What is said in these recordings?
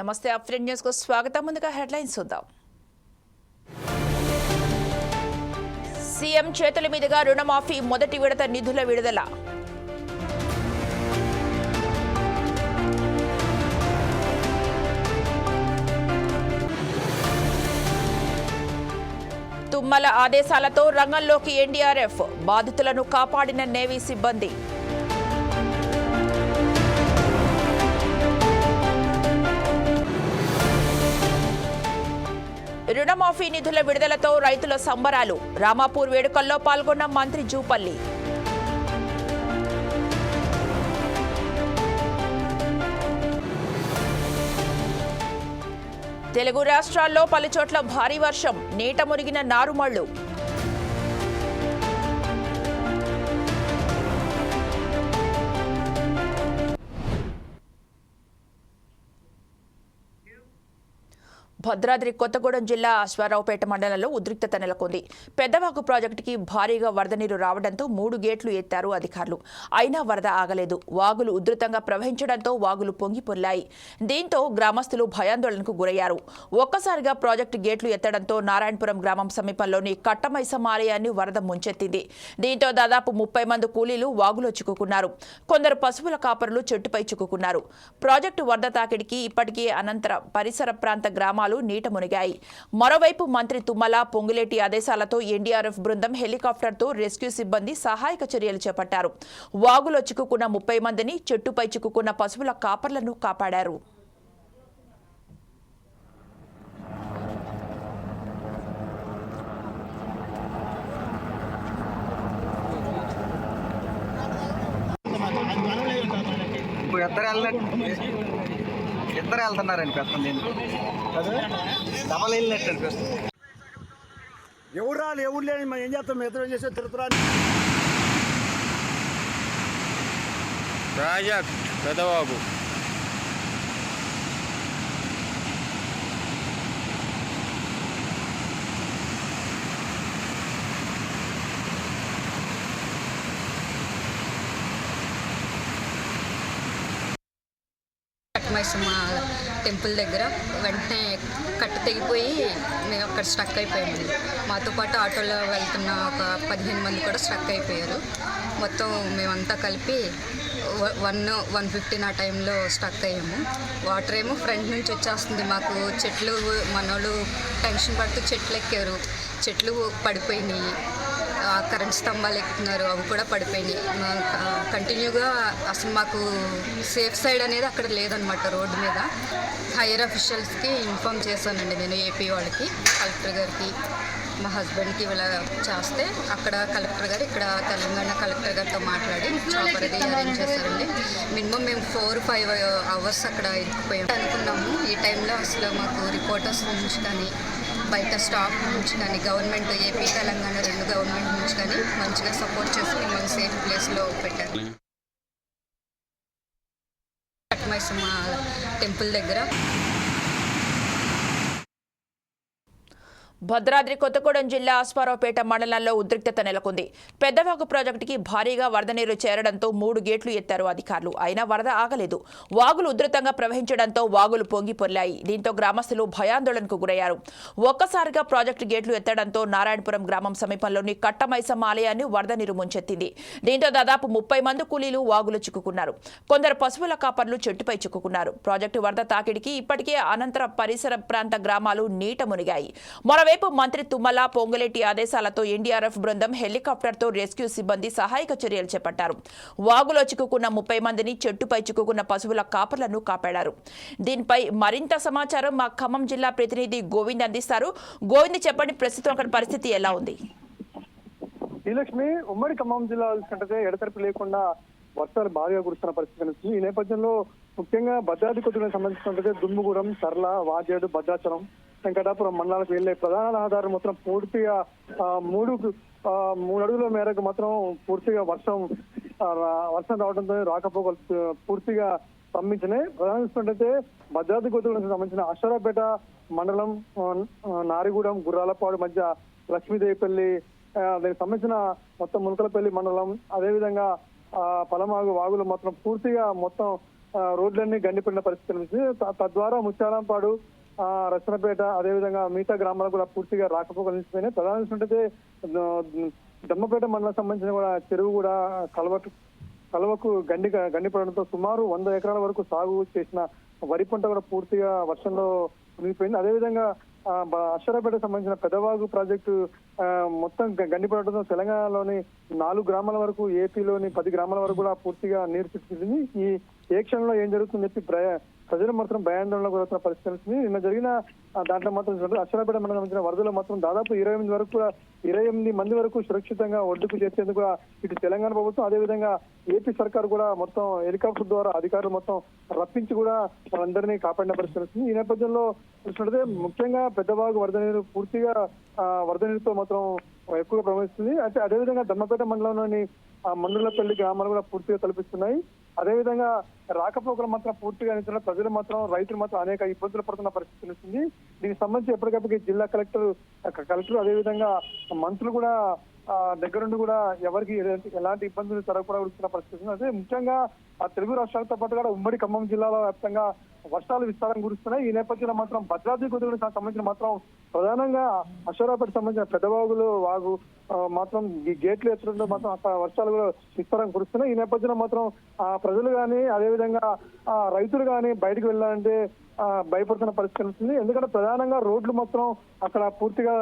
నమస్తే అప్డేట్ న్యూస్కు స్వాగతం. ముందుగా హెడ్లైన్స్ చూద్దాం. సీఎం చేతుల మీదుగా రుణమాఫీ మొదటి విడత నిధుల విడుదల. తుమ్మల ఆదేశాలతో రంగంలోకి ఎన్డీఆర్ఎఫ్ బాధితులను కాపాడిన నేవీ సిబ్బంది. రుణమాఫీ నిధుల విడుదలతో రైతుల సంబరాలు. రామాపూర్ వేడుకల్లో పాల్గొన్న మంత్రి జూపల్లి. తెలుగు రాష్ట్రాల్లో పలుచోట్ల భారీ వర్షం నీట మురిగిన నారుమళ్ళు భద్రాద్రి కొత్తగూడెం జిల్లా అశ్వారావుపేట మండలంలో ఉద్రిక్తత నెలకొంది. పెద్దవాకు ప్రాజెక్టుకి భారీగా వరద నీరు రావడంతో మూడు గేట్లు ఎత్తారు అధికారులు. అయినా వరద ఆగలేదు. వాగులు ఉధృతంగా ప్రవహించడంతో వాగులు పొంగి పొర్లాయి దీంతో గ్రామస్తులు భయాందోళనకు గురయ్యారు. ఒక్కసారిగా ప్రాజెక్టు గేట్లు ఎత్తడంతో నారాయణపురం గ్రామం సమీపంలోని కట్టమైసమ్మ ఆలయాన్ని వరద ముంచెత్తింది. దీంతో దాదాపు ముప్పై మంది కూలీలు వాగులో చిక్కుకున్నారు. కొందరు పశువుల కాపరులు చెట్టుపై చిక్కుకున్నారు. ప్రాజెక్టు వరద తాకిడికి ఇప్పటికీ అనంతర పరిసర ప్రాంత గ్రామాలు నీట మునిగాయి. మరోవైపు మంత్రి తుమ్మల పొంగులేటి ఆదేశాలతో ఎన్డీఆర్ఎఫ్ బృందం హెలికాప్టర్తో రెస్క్యూ సిబ్బంది సహాయక చర్యలు చేపట్టారు. వాగులో చిక్కుకున్న ముప్పై మందిని చెట్టుపై చిక్కుకున్న పశువుల కాపర్లను కాపాడారు. ఇప్పుడు ఇద్దరు ఇద్దరు వెళ్తున్నారు అనిపిస్తుంది డబల్ వెళ్ళినట్టు అనిపిస్తుంది ఎవరు రాలి ఎవరు లేని మనం ఏం చేస్తాం? మిగతా చేస్తే తిరుగుతురా ప్రాజెక్ట్ పెదవాగు మా టెంపుల్ దగ్గర వెంటనే కట్ట తెగిపోయి మేము అక్కడ స్ట్రక్ అయిపోయాము మాతో పాటు ఆటోలో వెళ్తున్న ఒక పదిహేను మంది కూడా స్ట్రక్ అయిపోయారు. మొత్తం మేమంతా కలిపి వన్ వన్ ఫిఫ్టీన్ ఆ టైంలో స్టక్ అయ్యాము. వాటర్ ఏమో ఫ్రంట్ నుంచి వచ్చేస్తుంది మాకు. చెట్లు మనోళ్ళు టెన్షన్ పడుతూ చెట్లు ఎక్కారు. చెట్లు పడిపోయినాయి. కరెంట్ స్తంభాలు ఎక్కుతున్నారు అవి కూడా పడిపోయినాయి. కంటిన్యూగా అసలు మాకు సేఫ్ సైడ్ అనేది అక్కడ లేదనమాట రోడ్డు మీద. హైయర్ అఫీషియల్స్కి ఇన్ఫామ్ చేశానండి నేను ఏపీ వాళ్ళకి కలెక్టర్ గారికి మా హస్బెండ్కి ఇలా చేస్తే అక్కడ కలెక్టర్ గారు ఇక్కడ తెలంగాణ కలెక్టర్ గారితో మాట్లాడి చాపర్ అది అరేంజ్ చేశారండి. మినిమం మేము ఫోర్ ఫైవ్ అవర్స్ అక్కడ ఇరుక్కుపోయాం. అనుకున్నాము ఈ టైంలో అసలు మాకు రిపోర్టర్స్ నుంచి కానీ బయట స్టాఫ్ నుంచి కానీ గవర్నమెంట్ ఏపీ తెలంగాణ రెండు గవర్నమెంట్ నుంచి కానీ మంచిగా సపోర్ట్ చేసి మిమ్మల్ని సేఫ్ ప్లేస్లో పెట్టారు. కట్మైసమ్మ టెంపుల్ దగ్గర భద్రాద్రి కొత్తగూడెం జిల్లా అశ్వారావుపేట మండలంలో ఉద్రిక్తత నెలకొంది. పెద్దవాగు ప్రాజెక్టుకి భారీగా వరద నీరు చేరడంతో మూడు గేట్లు ఎత్తారు అధికారులు. అయినా వరద ఆగలేదు. వాగులు ఉధృతంగా ప్రవహించడంతో వాగులు పొంగి పొర్లాయి. దీంతో గ్రామస్తులు భయాందోళనకు గురయ్యారు. ఒక్కసారిగా ప్రాజెక్టు గేట్లు ఎత్తడంతో నారాయణపురం గ్రామం సమీపంలోని కట్టమైసమ్మ ఆలయాన్ని వరద నీరు ముంచెత్తింది. దీంతో దాదాపు ముప్పై మంది కూలీలు వాగులు చిక్కుకున్నారు. కొందరు పశువుల కాపర్లు చెట్టుపై చిక్కుకున్నారు. ప్రాజెక్టు వరద తాకిడికి ఇప్పటికే అనంతర పరిసర ప్రాంత గ్రామాలు నీట మునిగాయి. మరోవైపు మంత్రి తుమ్మల పొంగులేటి ఆదేశాలతో ఎన్డీఆర్ఎఫ్ బృందం హెలికాప్టర్తో రెస్క్యూ సిబ్బంది సహాయక చర్యలు చేపట్టారు. వాగులో చిక్కుకున్న ముప్పై మందిని చెట్టుపై చిక్కుకున్న పశువుల కాపర్లను కాపాడారు. దీనిపై మరింత సమాచారం మా ఖమ్మం జిల్లా ప్రతినిధి గోవింద్ అందిస్తారు. గోవింద్ చెప్పండి ప్రస్తుతం అక్కడ పరిస్థితి ఎలా ఉంది? శ్రీలక్ష్మి ఉమ్మడి ఖమ్మం జిల్లా చూసుకుంటే ఎడతెరపు లేకుండా వర్షాలు భారీగా కురుస్తున్న పరిస్థితి కనిపిస్తుంది. ఈ నేపథ్యంలో ముఖ్యంగా భద్రాద్రి కొద్దిగా సంబంధించినట్లయితే దుమ్ముగూడెం సర్ల వాజేడు భద్రాచలం వెంకటాపురం మండలానికి వెళ్ళే ప్రధాన రహదారులు మాత్రం పూర్తిగా మూడు మూడు అడుగుల మేరకు మాత్రం పూర్తిగా వర్షం వర్షం రావడంతో రాకపోకలు పూర్తిగా స్తంభించినాయి ప్రధాన చూసుకుంటే భద్రాద్రి కొత్తగూడెం సంబంధించిన అశ్వరాపేట మండలం నారిగూడెం గుర్రాలపాడు మధ్య లక్ష్మీదేవిపల్లి దానికి సంబంధించిన మొత్తం మునకలపల్లి మండలం అదేవిధంగా ఆ, పలమాగు వాగులు మాత్రం పూర్తిగా మొత్తం రోడ్లన్నీ గండిపడిన పరిస్థితి నుంచి తద్వారా ముత్యాలంపాడు రచనపేట అదేవిధంగా మిగతా గ్రామాలకు కూడా పూర్తిగా రాకపోకలు నిలిచిపోయినాయి. ప్రధాన దమ్మపేట మండలం సంబంధించిన కూడా చెరువు కూడా కలవటు కలవకు గండి గండిపడడంతో సుమారు వంద ఎకరాల వరకు సాగు చేసిన వరి పంట కూడా పూర్తిగా వర్షంలో మునిగిపోయింది. అదేవిధంగా అక్షరపేట సంబంధించిన పెదవాగు ప్రాజెక్టు మొత్తం గండిపడడంతో తెలంగాణలోని నాలుగు గ్రామాల వరకు ఏపీలోని పది గ్రామాల వరకు కూడా పూర్తిగా నీరు చుట్టుకుంది ఈ ఏ క్షణంలో ఏం జరుగుతుందని చెప్పి ప్రజలు మాత్రం భయాందోళనకు గురవుతున్న పరిస్థితి కనిపిస్తుంది. నిన్న జరిగిన దాంట్లో మాత్రం అక్షరాపేట మండలం సంబంధించిన మాత్రం దాదాపు ఇరవై ఎనిమిది వరకు కూడా ఇరవై ఎనిమిది మంది వరకు సురక్షితంగా ఒడ్డుకు చేర్చేందుకు కూడా ఇటు తెలంగాణ ప్రభుత్వం అదేవిధంగా ఏపీ సర్కార్ కూడా మొత్తం హెలికాప్టర్ ద్వారా అధికారులు మొత్తం రప్పించి కూడా వాళ్ళందరినీ కాపాడిన పరిస్థితి వస్తుంది. ఈ నేపథ్యంలో చూసినట్లయితే ముఖ్యంగా పెద్దవాగు వరద నీరు పూర్తిగా వరద నీరుతో మాత్రం ఎక్కువగా ప్రవహిస్తుంది అయితే అదేవిధంగా ధర్మపేట మండలంలోని ఆ మందులపల్లి గ్రామాలు కూడా పూర్తిగా తలపిస్తున్నాయి అదేవిధంగా రాకపోకలు మాత్రం పూర్తిగా నిలిచిన ప్రజలు మాత్రం రైతులు మాత్రం అనేక ఇబ్బందులు పడుతున్న పరిస్థితి తెలుస్తుంది దీనికి సంబంధించి ఎప్పటికప్పుడు జిల్లా కలెక్టర్ కలెక్టర్ అదేవిధంగా మంత్రులు కూడా దగ్గరుండి కూడా ఎవరికి ఎలాంటి- ఇబ్బందులు జరగకుండా పరిస్థితి అదే ముఖ్యంగా ఆ తెలుగు రాష్ట్రాలతో పాటు కూడా ఉమ్మడి ఖమ్మం జిల్లాలో వ్యాప్తంగా వర్షాలు విస్తారం కురుస్తున్నాయి. ఈ నేపథ్యంలో మాత్రం భద్రాద్రి కొద్దిగా సంబంధించిన మాత్రం ప్రధానంగా అశ్వరాపేట సంబంధించిన పెద్దవాగులు వాగు మాత్రం ఈ గేట్లు ఎత్తడంలో మాత్రం అక్కడ వర్షాలు కూడా విస్తారం కురుస్తున్నాయి. ఈ నేపథ్యంలో మాత్రం ఆ ప్రజలు కానీ అదేవిధంగా ఆ రైతులు కానీ బయటకు వెళ్ళాలంటే భయపడుతున్న పరిస్థితి కనిపిస్తుంది. ఎందుకంటే ప్రధానంగా రోడ్లు మాత్రం అక్కడ పూర్తిగా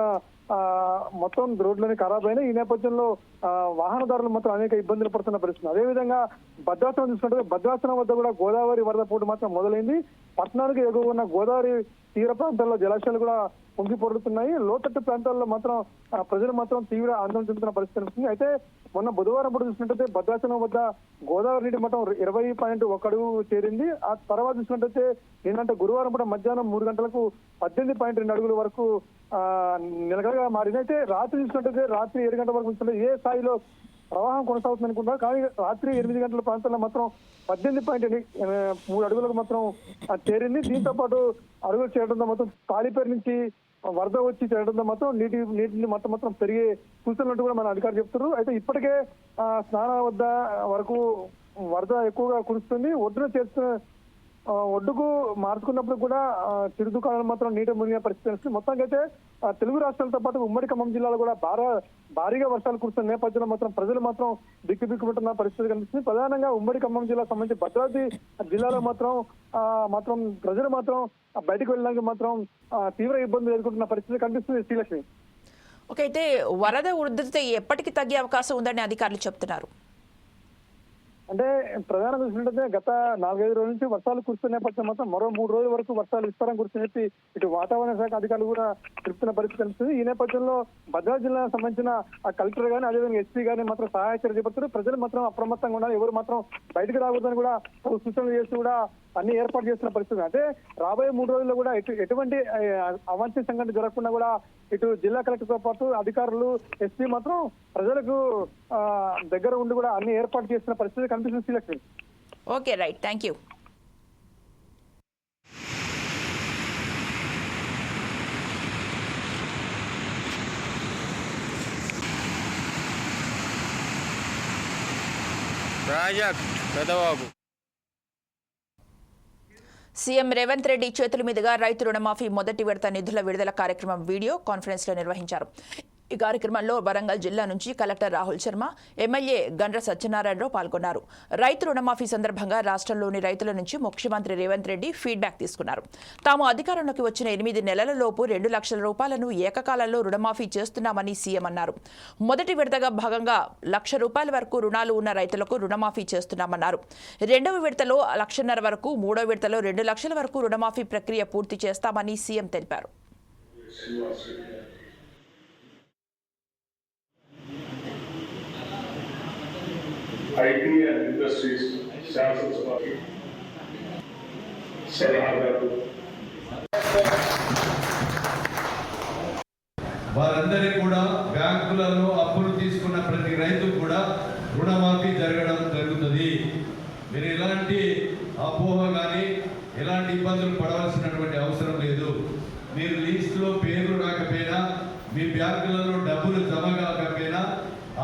మొత్తం రోడ్లని ఖరాబ్ అయినాయి. ఈ నేపథ్యంలో వాహనదారులు మాత్రం అనేక ఇబ్బందులు పడుతున్న పరిస్థితి. అదేవిధంగా భద్రాసనం చూసుకుంటే భద్రాసనం వద్ద కూడా గోదావరి వరద పోటు మాత్రం మొదలైంది. పట్టణానికి ఎగువ ఉన్న గోదావరి తీర ప్రాంతాల్లో జలాశయాలు కూడా పొంగి పొరులుతున్నాయి లోతట్టు ప్రాంతాల్లో మాత్రం ప్రజలు మాత్రం తీవ్ర ఆందోళన చెందుతున్న పరిస్థితి కనిపిస్తుంది. అయితే మొన్న బుధవారం పూట చూసినట్టయితే భద్రాచలం వద్ద గోదావరి నీటి మఠం ఇరవై పాయింట్ ఒక అడుగు చేరింది. ఆ తర్వాత చూసినట్టయితే నిన్నంటే గురువారం పూట మధ్యాహ్నం మూడు గంటలకు పద్దెనిమిది పాయింట్ రెండు అడుగుల వరకు నిలకడగా మారింది. అయితే రాత్రి చూసినట్టయితే రాత్రి ఏడు గంటల వరకు చూసినట్టు ఏ స్థాయిలో ప్రవాహం కొనసాగుతుంది అనుకుంటా? కానీ రాత్రి ఎనిమిది గంటల ప్రాంతంలో మాత్రం పద్దెనిమిది పాయింట్ మూడు అడుగులకు మాత్రం చేరింది దీంతో పాటు అడుగులు చేయడంతో మాత్రం తాలిపేరు నుంచి వరద వచ్చి చేరడంతో మాత్రం నీటి నీటిని మొత్తం మాత్రం పెరిగే సూచనలు కూడా మన అధికారులు చెప్తున్నారు. అయితే ఇప్పటికే స్నానం స్నానాల వద్ద వరకు వరద ఎక్కువగా కురుస్తుంది. ఒడ్డున చేస్తున్న ఒడ్డుకు మార్చుకున్నప్పుడు కూడా చిరు దుకాణాలు మాత్రం నీట మునిగిన పరిస్థితి వస్తుంది మొత్తానికి అయితే తెలుగు రాష్ట్రాలతో పాటు ఉమ్మడి ఖమ్మం జిల్లాలో కూడా భారీ భారీగా వర్షాలు కురుస్తున్న నేపథ్యంలో మాత్రం ప్రజలు మాత్రం బిక్కుబిక్కుకుంటున్న పరిస్థితి కనిపిస్తుంది. ప్రధానంగా ఉమ్మడి ఖమ్మం జిల్లా సంబంధించి భద్రాద్రి జిల్లాలో మాత్రం మాత్రం ప్రజలు మాత్రం బయటకు వెళ్ళడానికి మాత్రం తీవ్ర ఇబ్బందులు ఎదుర్కొంటున్న పరిస్థితి కనిపిస్తుంది శ్రీలక్ష్మి. ఓకే అయితే వరద ఉధృతి ఎప్పటికీ తగ్గే అవకాశం ఉందని అధికారులు చెప్తున్నారు. అంటే ప్రధానంగా చూసినట్టయితే గత నాలుగైదు రోజుల నుంచి వర్షాలు కురుస్తున్న నేపథ్యం మాత్రం మరో మూడు రోజుల వరకు వర్షాలు విస్తారం కురుస్తుని చెప్పి ఇటు వాతావరణ శాఖ అధికారులు కూడా చెప్తున్న పరిస్థితి కనిపిస్తుంది ఈ నేపథ్యంలో భద్రాద్రి జిల్లాకు సంబంధించిన ఆ కలెక్టర్ గానీ అదేవిధంగా ఎస్పీ గానీ మాత్రం సహాయ చర్య ప్రజలు మాత్రం అప్రమత్తంగా ఉండాలి. ఎవరు మాత్రం బయటకు రాకూడదని కూడా పలు సూచనలు చేస్తూ కూడా అన్ని ఏర్పాటు చేస్తున్న పరిస్థితి. అంటే రాబోయే మూడు రోజుల్లో కూడా ఎటు ఎటువంటి అవాంఛ అవాంఛనీయ సంఘటన జరగకుండా కూడా ఇటు జిల్లా కలెక్టర్తో పాటు అధికారులు ఎస్పీ మాత్రం ప్రజలకు దగ్గర ఉండి కూడా అన్ని ఏర్పాటు చేస్తున్న పరిస్థితి కనిపిస్తుంది Sreelakshmi. Okay right. Thank you project CM Revanth Reddy చేతుల మీదుగా రైతు రుణమాఫీ మొదటి విడత నిధుల విడుదల కార్యక్రమం వీడియో కాన్ఫరెన్స్లో నిర్వహించారు. ఈ కార్యక్రమంలో వరంగల్ జిల్లా నుంచి కలెక్టర్ రాహుల్ శర్మ ఎమ్మెల్యే గండ్ర సత్యనారాయణరావు పాల్గొన్నారు. రైతు రుణమాఫీ సందర్భంగా రాష్ట్రంలోని రైతుల నుంచి ముఖ్యమంత్రి రేవంత్ రెడ్డి ఫీడ్బ్యాక్ తీసుకున్నారు. తాము అధికారంలోకి వచ్చిన ఎనిమిది నెలల లోపు రెండు లక్షల రూపాయలను ఏకకాలంలో రుణమాఫీ చేస్తున్నామని సీఎం అన్నారు. మొదటి విడతగా భాగంగా లక్ష రూపాయల వరకు రుణాలు ఉన్న రైతులకు రుణమాఫీ చేస్తున్నామన్నారు. రెండవ విడతలో లక్షన్నర వరకు మూడో విడతలో రెండు లక్షల వరకు రుణమాఫీ ప్రక్రియ పూర్తి చేస్తామని సీఎం తెలిపారు. ఐటీ అండ్ ఇండస్ట్రీస్ శాసనసభకి సలహాదారు వారందరికీ కూడా బ్యాంకులలో అప్పులు తీసుకున్న ప్రతి రైతు కూడా రుణమాఫీ జరగడం జరుగుతుంది. మీరు ఎలాంటి అపోహ కానీ ఎలాంటి ఇబ్బందులు పడవలసినటువంటి అవసరం లేదు. మీరు లిస్టులో పేరు రాకపోయినా మీ బ్యాంకులలో డబ్బులు జమ కాకపోయినా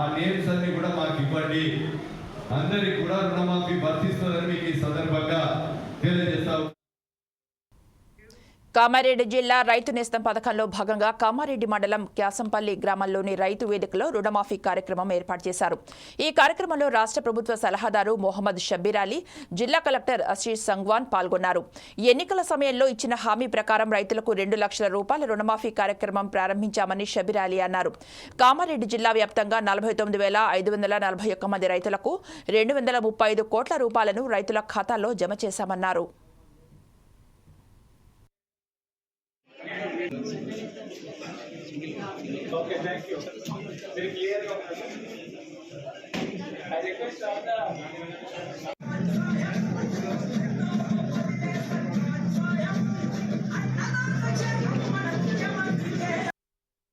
ఆ నేమ్స్ అన్ని కూడా మాకు ఇవ్వండి. అందరికి కూడా రుణమాఫీ వర్తిస్తుందని మీకు ఈ సందర్భంగా తెలియజేస్తా కామారెడ్డి జిల్లా రైతు నేస్తం పథకంలో భాగంగా కామారెడ్డి మండలం క్యాసంపల్లి గ్రామంలోని రైతు వేదికలో రుణమాఫీ కార్యక్రమం ఏర్పాటు చేశారు. ఈ కార్యక్రమంలో రాష్ట్ర ప్రభుత్వ సలహాదారు మొహమ్మద్ షబ్బీర్ అలీ జిల్లా కలెక్టర్ అశీష్ సంగ్వాన్ పాల్గొన్నారు. ఎన్నికల సమయంలో ఇచ్చిన హామీ ప్రకారం రైతులకు రెండు లక్షల రూపాయల రుణమాఫీ కార్యక్రమం ప్రారంభించామని షబీర్ అలీ అన్నారు. కామారెడ్డి జిల్లా వ్యాప్తంగా నలభై తొమ్మిది వేల ఐదు వందల నలభై ఒక్క మంది రైతులకు రెండు వందల ముప్పై ఐదు కోట్ల రూపాయలను రైతుల ఖాతాల్లో జమ చేశామన్నారు.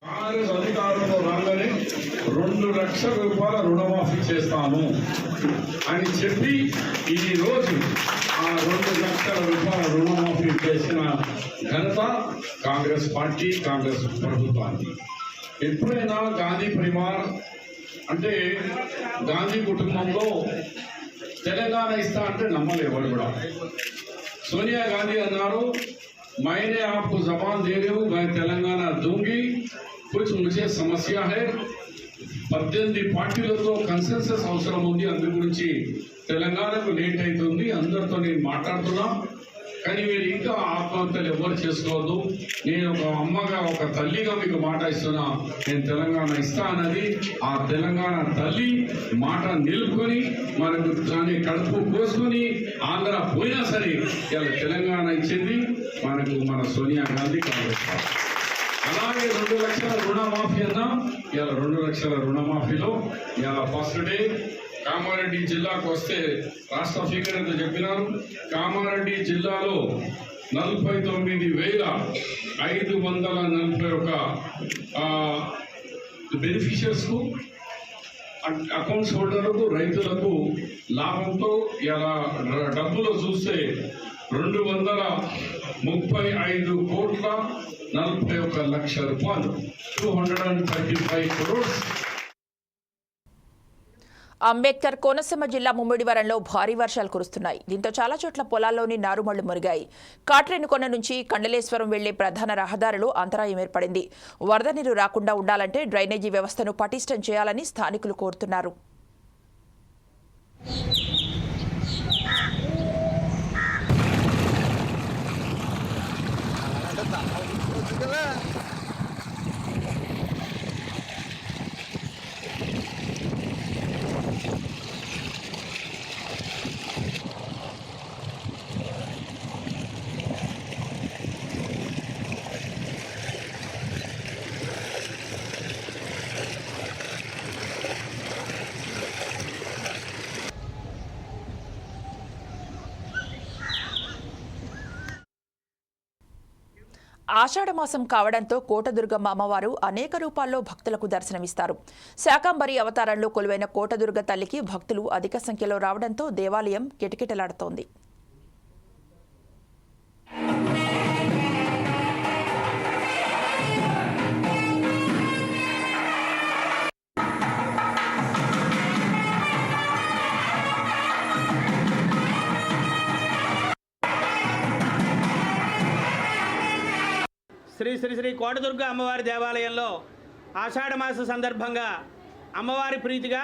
కాంగ్రెస్ అధికారంలో రాగానే రెండు లక్షల రూపాయల రుణమాఫీ చేస్తాను అని చెప్పి ఈరోజు ఆ రెండు లక్షల రూపాయల రుణమాఫీ చేసిన ఘనత కాంగ్రెస్ పార్టీ కాంగ్రెస్ ప్రభుత్వానికి. ఎప్పుడైనా గాంధీ పరివార్ అంటే గాంధీ కుటుంబంలో తెలంగాణ ఇస్తా అంటే నమ్మలేరు కూడా. సోనియా గాంధీ అన్నారు మైనే ఆప్ జపాన్ दे తెలంగాణ దూంగి కొంచెం तेलंगाना दूंगी कुछ పద్దెనిమిది పార్టీలతో కన్సెన్సస్ అవసరం ఉంది. అందు గురించి తెలంగాణకు లేట్ అవుతుంది అందరితో నేను మాట్లాడుతున్నా. కానీ మీరు ఇంకా ఆత్మహత్యలు ఎవరు చేసుకోవద్దు. నేను ఒక అమ్మగా ఒక తల్లిగా మీకు మాట ఇస్తున్నా. నేను తెలంగాణ ఇస్తా అన్నది. ఆ తెలంగాణ తల్లి మాట నిలుపుకొని మనకు దాన్ని కడుపు కోసుకొని ఆంధ్ర పోయినా సరే ఇలా తెలంగాణ ఇచ్చింది. మనకు మన సోనియా గాంధీ కాంగ్రెస్ పార్టీ. అలాగే రెండు లక్షల రుణమాఫీ అన్నా ఇలా రెండు లక్షల రుణమాఫీలో ఇలా ఫస్ట్ డే. కామారెడ్డి జిల్లాకు వస్తే రాష్ట్ర స్పీకర్ ఎంత చెప్పినారు. కామారెడ్డి జిల్లాలో నలభై తొమ్మిది వేల ఐదు వందల నలభై ఒక బెనిఫిషియర్స్కు అకౌంట్స్ హోల్డర్లకు రైతులకు లాభంతో ఇలా డబ్బులు చూస్తే రెండు వందల ముప్పై ఐదు కోట్ల నలభై ఒక లక్ష రూపాయలు. Two hundred and thirty five crores Ambedkar Konaseema జిల్లా ముమ్మిడివరంలో భారీ వర్షాలు కురుస్తున్నాయి. దీంతో చాలా చోట్ల పొలాల్లోని నారుమళ్ళు మురిగాయి. కాట్రేనుకొండ నుంచి కండలేశ్వరం వెళ్ళే ప్రధాన రహదారులు అంతరాయం ఏర్పడింది. వరద నీరు రాకుండా ఉండాలంటే డ్రైనేజీ వ్యవస్థను పటిష్టం చేయాలని స్థానికులు కోరుతున్నారు. ఆషాఢమాసం కావడంతో కోటదుర్గమ్మ అమ్మవారు అనేక రూపాల్లో భక్తులకు దర్శనమిస్తారు. శాకంబరి అవతారంలో కొలువైన కోటదుర్గ తల్లికి భక్తులు అధిక సంఖ్యలో రావడంతో దేవాలయం కిటకిటలాడుతోంది. శ్రీ శ్రీ శ్రీ కోటదుర్గ అమ్మవారి దేవాలయంలో ఆషాఢమాస సందర్భంగా అమ్మవారి ప్రీతిగా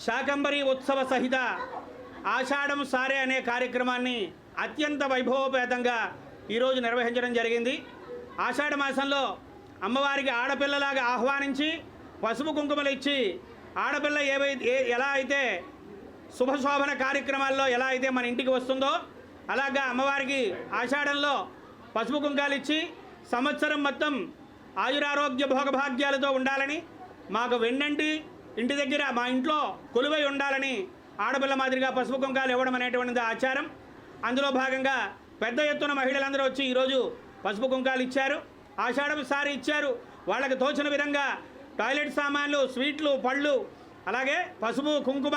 శాకంబరి ఉత్సవ సహిత ఆషాఢం సారే అనే కార్యక్రమాన్ని అత్యంత వైభవోపేతంగా ఈరోజు నిర్వహించడం జరిగింది. ఆషాఢ మాసంలో అమ్మవారికి ఆడపిల్లలాగా ఆహ్వానించి పసుపు కుంకుమలు ఇచ్చి ఆడపిల్ల ఏవై ఏ- ఎలా అయితే శుభశోభన కార్యక్రమాల్లో ఎలా అయితే మన ఇంటికి వస్తుందో అలాగా అమ్మవారికి ఆషాఢంలో పసుపు కుంకాలు ఇచ్చి సంవత్సరం మొత్తం ఆయురారోగ్య భోగభాగ్యాలతో ఉండాలని మాకు వెన్నంటి ఇంటి దగ్గర మా ఇంట్లో కొలువై ఉండాలని ఆడపిల్ల మాదిరిగా పసుపు కుంకాలు ఇవ్వడం అనేటువంటిది ఆచారం. అందులో భాగంగా పెద్ద ఎత్తున మహిళలందరూ వచ్చి ఈరోజు పసుపు కుంకాలు ఇచ్చారు. ఆషాఢం సారి ఇచ్చారు. వాళ్ళకి తోచిన విధంగా టాయిలెట్ సామాన్లు స్వీట్లు పళ్ళు అలాగే పసుపు కుంకుమ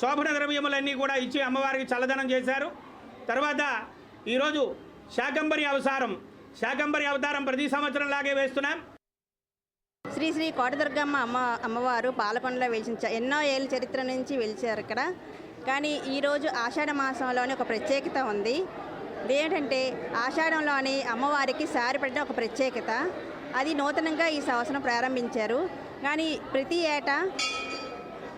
శోభన ద్రవ్యములన్నీ కూడా ఇచ్చి అమ్మవారికి చల్లదనం చేశారు. తర్వాత ఈరోజు శాకంబరి అవతారం శాకంబరి అవతారం ప్రతి సంవత్సరం లాగే వేస్తున్నాం. శ్రీ శ్రీ కోటదుర్గమ్మ అమ్మ అమ్మవారు పాలకొండలో వెలిసిన ఎన్నో ఏళ్ళ చరిత్ర నుంచి వెలిచారు ఇక్కడ. కానీ ఈరోజు ఆషాఢ మాసంలోని ఒక ప్రత్యేకత ఉంది. ఏంటంటే ఆషాఢంలోని అమ్మవారికి సారి పెట్టడం ఒక ప్రత్యేకత. అది నూతనంగా ఈ సంవత్సరం ప్రారంభించారు. కానీ ప్రతి ఏటా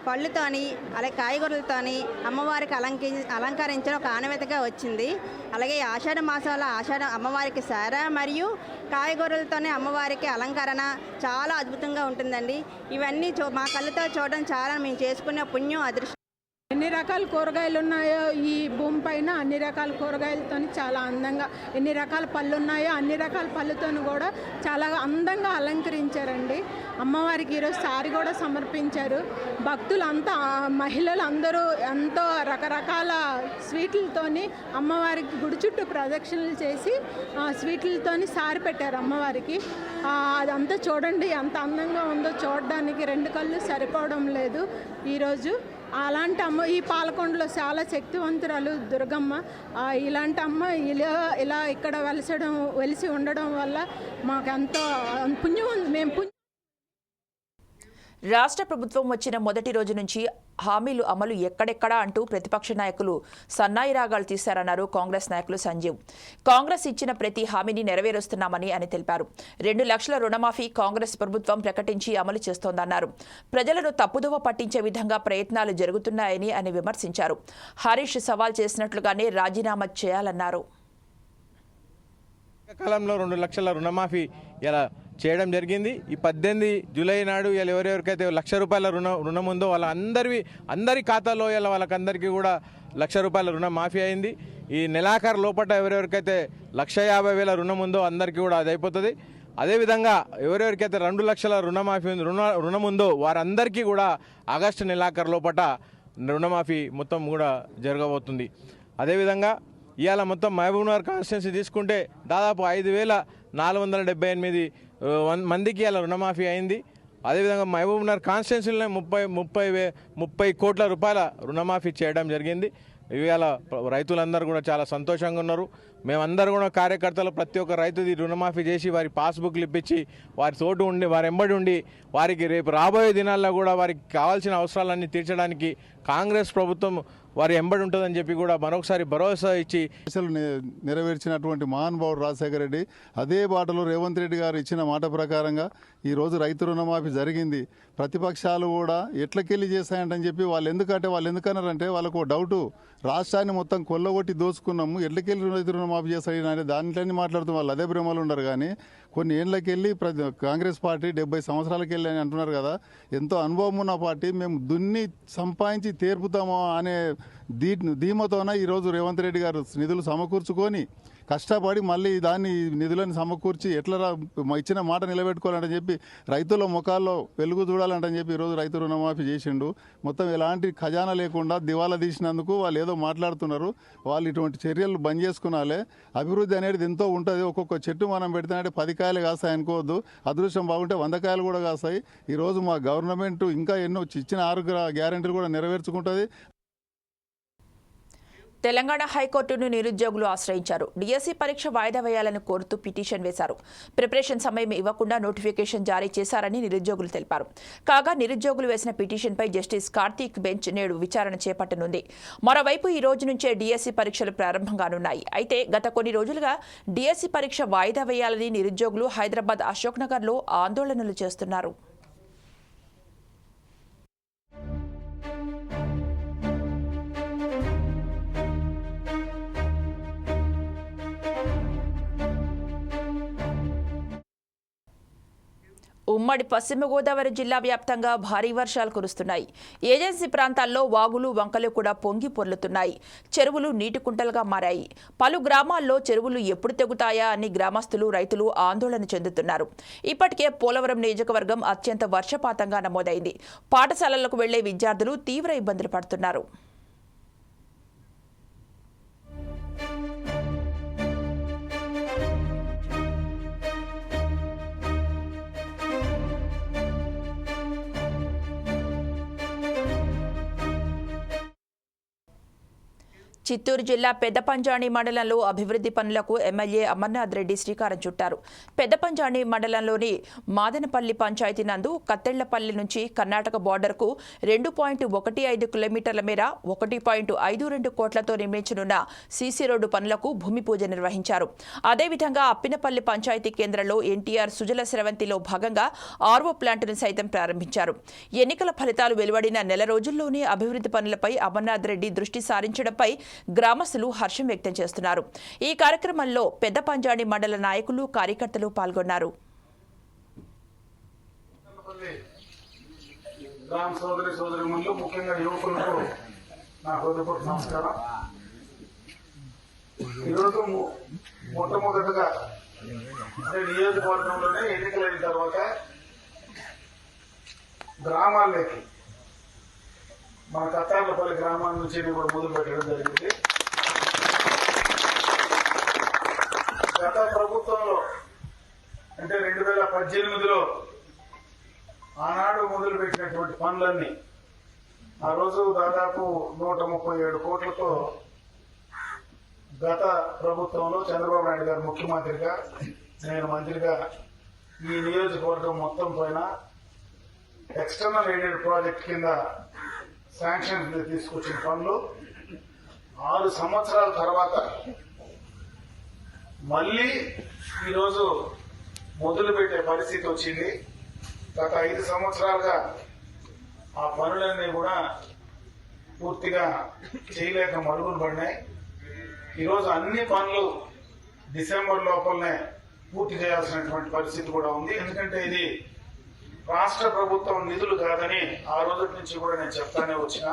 పళ్ళుతోని అలాగే కాయగూరలతోని అమ్మవారికి అలంకి అలంకరించిన ఒక ఆనవేతగా వచ్చింది. అలాగే ఆషాఢ మాసంలో ఆషాఢ అమ్మవారికి సార మరియు కాయగూరలతోనే అమ్మవారికి అలంకరణ చాలా అద్భుతంగా ఉంటుందండి. ఇవన్నీ చూ మా కళ్ళతో చూడడం చాలా మేము చేసుకునే పుణ్యం అదృష్టం. ఎన్ని రకాల కూరగాయలు ఉన్నాయో ఈ భూమి పైన అన్ని రకాల కూరగాయలతో చాలా అందంగా ఎన్ని రకాల పళ్ళు ఉన్నాయో అన్ని రకాల పళ్ళుతో కూడా చాలా అందంగా అలంకరించారండి. అమ్మవారికి ఈరోజు సారి కూడా సమర్పించారు. భక్తులంతా మహిళలు అందరూ ఎంతో రకరకాల స్వీట్లతోని అమ్మవారికి గుడి చుట్టూ ప్రదక్షిణలు చేసి స్వీట్లతోని సారి పెట్టారు అమ్మవారికి. అదంతా చూడండి ఎంత అందంగా ఉందో చూడడానికి రెండు కళ్ళు సరిపోవడం లేదు. ఈరోజు అలాంటి అమ్మ ఈ పాలకొండలో చాలా శక్తివంతురాలు దుర్గమ్మ. ఇలాంటి అమ్మ ఇలా ఇలా ఇక్కడ వెలసడం వెలిసి ఉండడం వల్ల మాకు ఎంతో పుణ్యం ఉంది. మేము పుణ్యం రాష్ట్ర ప్రభుత్వం వచ్చిన మొదటి రోజు నుంచి హామీలు అమలు ఎక్కడెక్కడా అంటూ ప్రతిపక్ష నాయకులు సన్నాయి రాగాలు తీశారన్నారు కాంగ్రెస్ నాయకులు సంజీవ్. కాంగ్రెస్ ఇచ్చిన ప్రతి హామీని నెరవేరుస్తున్నామని అని తెలిపారు. రెండు లక్షల రుణమాఫీ కాంగ్రెస్ ప్రభుత్వం ప్రకటించి అమలు చేస్తోందన్నారు. ప్రజలను తప్పుదోవ పట్టించే విధంగా ప్రయత్నాలు జరుగుతున్నాయని అని విమర్శించారు. హరీష్ సవాల్ చేసినట్లుగానే రాజీనామా చేయాలన్నారు. కాలంలో రెండు లక్షల రుణమాఫీ ఇలా చేయడం జరిగింది. ఈ పద్దెనిమిది జూలై నాడు ఇలా ఎవరెవరికైతే లక్ష రూపాయల రుణ రుణం ఉందో వాళ్ళ అందరి అందరి ఖాతాలో ఇలా వాళ్ళకందరికీ కూడా లక్ష రూపాయల రుణం మాఫీ అయింది. ఈ నెలాఖరు లోపల ఎవరెవరికైతే లక్ష యాభై వేల రుణం ఉందో అందరికీ కూడా అది అయిపోతుంది. అదేవిధంగా ఎవరెవరికైతే రెండు లక్షల రుణమాఫీ ఉంది రుణ రుణం ఉందో వారందరికీ కూడా ఆగస్టు నెలాఖరు లోపల రుణమాఫీ మొత్తం కూడా జరగబోతుంది. అదేవిధంగా ఇవాళ మొత్తం మహబూబ్నగర్ కాన్స్టిట్యున్సీ తీసుకుంటే దాదాపు ఐదు వేల నాలుగు వందల డెబ్బై ఎనిమిది మందికి అలా రుణమాఫీ అయింది. అదేవిధంగా మహబూబ్నగర్ కాన్స్టిట్యున్సీలోనే ముప్పై ముప్పై వే ముప్పై కోట్ల రూపాయల రుణమాఫీ చేయడం జరిగింది. ఇవాళ రైతులందరూ కూడా చాలా సంతోషంగా ఉన్నారు. మేమందరూ కూడా కార్యకర్తలు ప్రతి ఒక్క రైతుది రుణమాఫీ చేసి వారి పాస్బుక్లు ఇప్పించి వారి తోటు ఉండి వారి ఎంబడి ఉండి వారికి రేపు రాబోయే దినాల్లో కూడా వారికి కావాల్సిన అవసరాలన్నీ తీర్చడానికి కాంగ్రెస్ ప్రభుత్వం వారి ఎంబడి ఉంటుందని చెప్పి కూడా మరొకసారి భరోసా ఇచ్చి ఆశలు నె- నెరవేర్చినటువంటి మహానుభావుడు రాజశేఖర రెడ్డి అదే బాటలో రేవంత్ రెడ్డి గారు ఇచ్చిన మాట ప్రకారంగా ఈరోజు రైతు రుణమాఫీ జరిగింది. ప్రతిపక్షాలు కూడా ఎట్లకెళ్ళి చేశాయంటని చెప్పి వాళ్ళు ఎందుకంటే వాళ్ళు ఎందుకన్నారంటే వాళ్ళకు డౌటు. రాష్ట్రాన్ని మొత్తం కొల్లగొట్టి దోచుకున్నాము. ఎట్లకెళ్ళి రైతు రుణమాఫీ చేశాయి అనే దాంట్లోనే మాట్లాడుతూ వాళ్ళు. అదే భ్రమలు ఉండరు కానీ కొన్ని ఏళ్ళకెళ్ళి ప్రతి కాంగ్రెస్ పార్టీ డెబ్బై సంవత్సరాలకి వెళ్ళి అని అంటున్నారు కదా ఎంతో అనుభవం ఉన్న పార్టీ మేము దున్ని సంపాదించి తీర్పుతామో అనే దీ ధీమతోన ఈరోజు రేవంత్ రెడ్డి గారు నిధులు సమకూర్చుకొని కష్టపడి మళ్ళీ దాన్ని నిధులను సమకూర్చి ఎట్లా ఇచ్చిన మాట నిలబెట్టుకోవాలంటని చెప్పి రైతుల ముఖాల్లో వెలుగు చూడాలంటని చెప్పి ఈరోజు రైతు రుణమాఫీ చేసిండు. మొత్తం ఎలాంటి ఖజానా లేకుండా దివాలా తీసినందుకు వాళ్ళు ఏదో మాట్లాడుతున్నారు. వాళ్ళు ఇటువంటి చర్యలు బంద్ చేసుకున్నాలే. అభివృద్ధి అనేది ఎంతో ఉంటుంది. ఒక్కొక్క చెట్టు మనం పెడితేనంటే పది కాయలు కాస్తాయి అనుకోవద్దు. అదృష్టం బాగుంటే వంద కాయలు కూడా కాస్తాయి. ఈరోజు మా గవర్నమెంట్ ఇంకా ఎన్నో ఇచ్చిన ఆరోగ్య గ్యారెంటీలు కూడా నెరవేర్చుకుంటుంది. తెలంగాణ హైకోర్టును నిరుద్యోగులు ఆశ్రయించారు. డిఎస్సి పరీక్ష వాయిదా వేయాలని కోరుతూ పిటిషన్ వేశారు. ప్రిపరేషన్ సమయం ఇవ్వకుండా నోటిఫికేషన్ జారీ చేశారని నిరుద్యోగులు తెలిపారు. కాగా నిరుద్యోగులు వేసిన పిటిషన్పై జస్టిస్ కార్తీక్ బెంచ్ నేడు విచారణ చేపట్టనుంది. మరోవైపు ఈ రోజు నుంచే డిఎస్సి పరీక్షలు ప్రారంభంగానున్నాయి. అయితే గత కొన్ని రోజులుగా డిఎస్సి పరీక్ష వాయిదా వేయాలని నిరుద్యోగులు హైదరాబాద్ అశోక్ నగర్లో ఆందోళనలు చేస్తున్నారు. ఉమ్మడి పశ్చిమ గోదావరి జిల్లా వ్యాప్తంగా భారీ వర్షాలు కురుస్తున్నాయి. ఏజెన్సీ ప్రాంతాల్లో వాగులు వంకలు కూడా పొంగి పొర్లుతున్నాయి. చెరువులు నీటి కుంటలుగా మారాయి. పలు గ్రామాల్లో చెరువులు ఎప్పుడు తెగుతాయా అని గ్రామస్తులు రైతులు ఆందోళన చెందుతున్నారు. ఇప్పటికే పోలవరం నియోజకవర్గం అత్యంత వర్షపాతంగా నమోదైంది. పాఠశాలలకు వెళ్ళే విద్యార్థులు తీవ్ర ఇబ్బందులు పడుతున్నారు. చిత్తూరు జిల్లా పెద్దపంజాణి మండలంలో అభివృద్ధి పనులకు ఎమ్మెల్యే అమర్నాథ్ రెడ్డి శ్రీకారం చుట్టారు. పెద్దపంజాణి మండలంలోని మాదనపల్లి పంచాయతీ నందు కత్తెళ్ళపల్లి నుంచి కర్ణాటక బార్డర్కు రెండు పాయింట్ ఒకటి ఐదు కిలోమీటర్ల మేర ఒకటి పాయింట్ ఐదు రెండు కోట్లతో నిర్మించనున్న సీసీ రోడ్డు పనులకు భూమి పూజ నిర్వహించారు. అదేవిధంగా అప్పినపల్లి పంచాయతీ కేంద్రంలో ఎన్టీఆర్ సుజల స్రవంతిలో భాగంగా ఆర్వో ప్లాంటును సైతం ప్రారంభించారు. ఎన్నికల ఫలితాలు వెలువడిన నెల రోజుల్లోనే అభివృద్ధి పనులపై అమర్నాథ్ రెడ్డి దృష్టి సారించడంపై గ్రామస్తులు హర్షం వ్యక్తం చేస్తున్నారు. ఈ కార్యక్రమంలో పెద్ద పంజాడి మండల నాయకులు కార్యకర్తలు పాల్గొన్నారు. గ్రామ సోదరి సోదరి ముందు ముఖ్యంగా యువకులకు నా హృదయపూర్వక నమస్కారం. ఈరోజు మొట్టమొదటిగా అంటే నియోజకవర్గంలోనే ఎన్నికలైన తర్వాత గ్రామాల్లోకి మన కత్తాళ్ళపల్లి గ్రామాల నుంచి కూడా మొదలు పెట్టడం జరిగింది. గత ప్రభుత్వంలో అంటే రెండు వేల పద్దెనిమిదిలో ఆనాడు మొదలుపెట్టినటువంటి పనులన్నీ ఆ రోజు దాదాపు నూట ముప్పై ఏడు కోట్లతో గత ప్రభుత్వంలో చంద్రబాబు నాయుడు గారు ముఖ్యమంత్రిగా నేను మంత్రిగా ఈ నియోజకవర్గం మొత్తం పైన ఎక్స్టర్నల్ ఎయిడెడ్ ప్రాజెక్ట్ కింద శాంక్షన్ తీసుకొచ్చిన పనులు ఆరు సంవత్సరాల తర్వాత మళ్ళీ ఈరోజు మొదలుపెట్టే పరిస్థితి వచ్చింది. గత ఐదు సంవత్సరాలుగా ఆ పనులన్నీ కూడా పూర్తిగా చేయలేక మరుగున పడినాయి. ఈరోజు అన్ని పనులు డిసెంబర్ లోపలనే పూర్తి చేయాల్సినటువంటి పరిస్థితి కూడా ఉంది. ఎందుకంటే ఇది రాష్ట్ర ప్రభుత్వం నిధులు కాదని ఆ రోజు నుంచి కూడా నేను చెప్తానే వచ్చిన.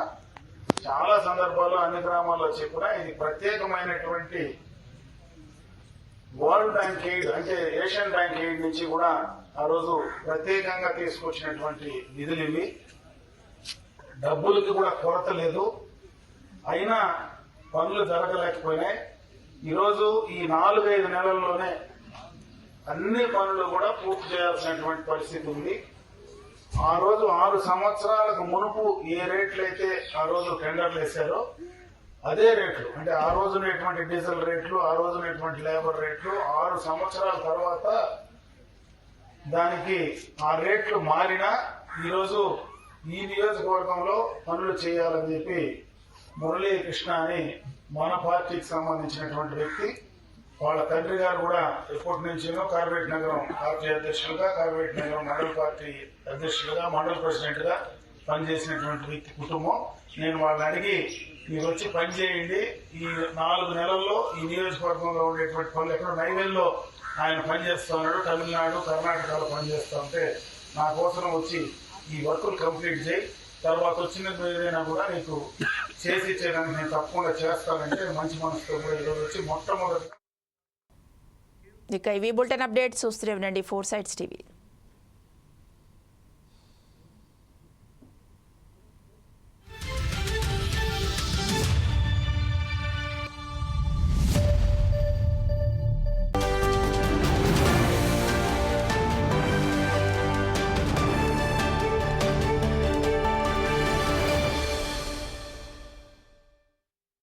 చాలా సందర్భాల్లో అన్ని గ్రామాల్లో చెప్పినా ఇది ప్రత్యేకమైనటువంటి వరల్డ్ బ్యాంక్ ఎయిడ్ అంటే ఏషియన్ బ్యాంక్ ఎయిడ్ నుంచి కూడా ఆ రోజు ప్రత్యేకంగా తీసుకొచ్చినటువంటి నిధులు ఇవి. డబ్బులకి కూడా కొరత లేదు. అయినా పనులు జరగలేకపోయినాయి. ఈరోజు ఈ నాలుగైదు నెలల్లోనే అన్ని పనులు కూడా పూర్తి చేయాల్సినటువంటి పరిస్థితి ఉంది. ఆ రోజు ఆరు సంవత్సరాలకు మునుపు ఏ రేట్లు అయితే ఆ రోజు టెండర్లు వేశారో అదే రేట్లు. అంటే ఆ రోజునేటువంటి డీజిల్ రేట్లు ఆ రోజునేటువంటి లేబర్ రేట్లు ఆరు సంవత్సరాల తర్వాత దానికి ఆ రేట్లు మారినా ఈరోజు ఈ నియోజకవర్గంలో పనులు చేయాలని చెప్పి మురళీకృష్ణ అని మన పార్టీకి సంబంధించినటువంటి వ్యక్తి వాళ్ళ తండ్రి గారు కూడా ఎప్పటి నుంచినో కార్పొరేట్ నగరం పార్టీ అధ్యక్షులుగా కార్పొరేట్ నగరం మండల పార్టీ అధ్యక్షులుగా మండల ప్రెసిడెంట్గా పనిచేసినటువంటి వ్యక్తి కుటుంబం. నేను వాళ్ళని అడిగి మీరు వచ్చి పని చేయండి. ఈ నాలుగు నెలల్లో ఈ నియోజకవర్గంలో ఉండేటువంటి పనులు ఎక్కడ నైవేల్లో ఆయన పనిచేస్తా ఉన్నాడు. తమిళనాడు కర్ణాటకలో పనిచేస్తా ఉంటే నా కోసం వచ్చి ఈ వర్కులు కంప్లీట్ చేయి. తర్వాత వచ్చిన ఏదైనా కూడా నీకు చేసి ఇచ్చేదానికి నేను తప్పకుండా చేస్తానంటే మంచి మనసుతో కూడా ఈరోజు వచ్చి మొట్టమొదటి ఇక ఇవి బులెటిన్ అప్డేట్స్ చూస్తూనే ఉండండి ఫోర్ సైడ్స్ టీవీ.